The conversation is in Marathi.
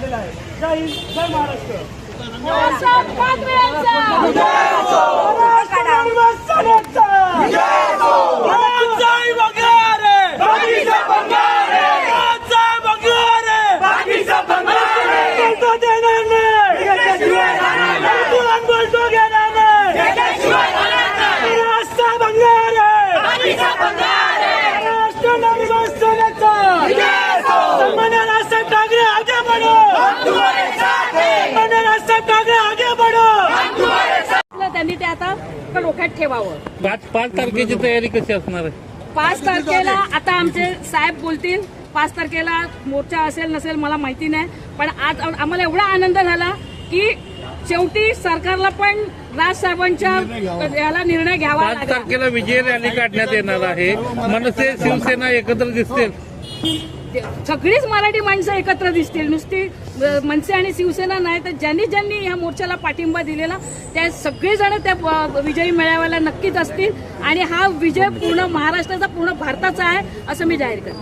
आणलेला आहे. जय हिंद जय महाराष्ट्र. आता डोक्यात ठेवावं. पाच पाच तारखेची तयारी कशी असणार आहे? पाच तारखेला आता आमचे साहेब बोलतील. पाच तारखेला मोर्चा असेल नसेल मला माहिती नाही. पण आज आम- आम्हाला एवढा आनंद झाला की शेवटी सरकारला पण राजसाहेबांच्या याला निर्णय घ्यावा पाच लागला. तारखेला विजय रॅली काढण्यात येणार आहे. मनसे शिवसेना एकत्र दिसतील. सगळीच मराठी माणसं एकत्र दिसतील. नुसती मनसे आणि शिवसेना नाही तर ज्यांनी ज्यांनी ह्या मोर्चाला पाठिंबा दिलेला त्या सगळेजण त्या विजयी मेळाव्याला नक्कीच असतील. आणि हा विजय पूर्ण महाराष्ट्राचा पूर्ण भारताचा आहे असं मी जाहीर करतो.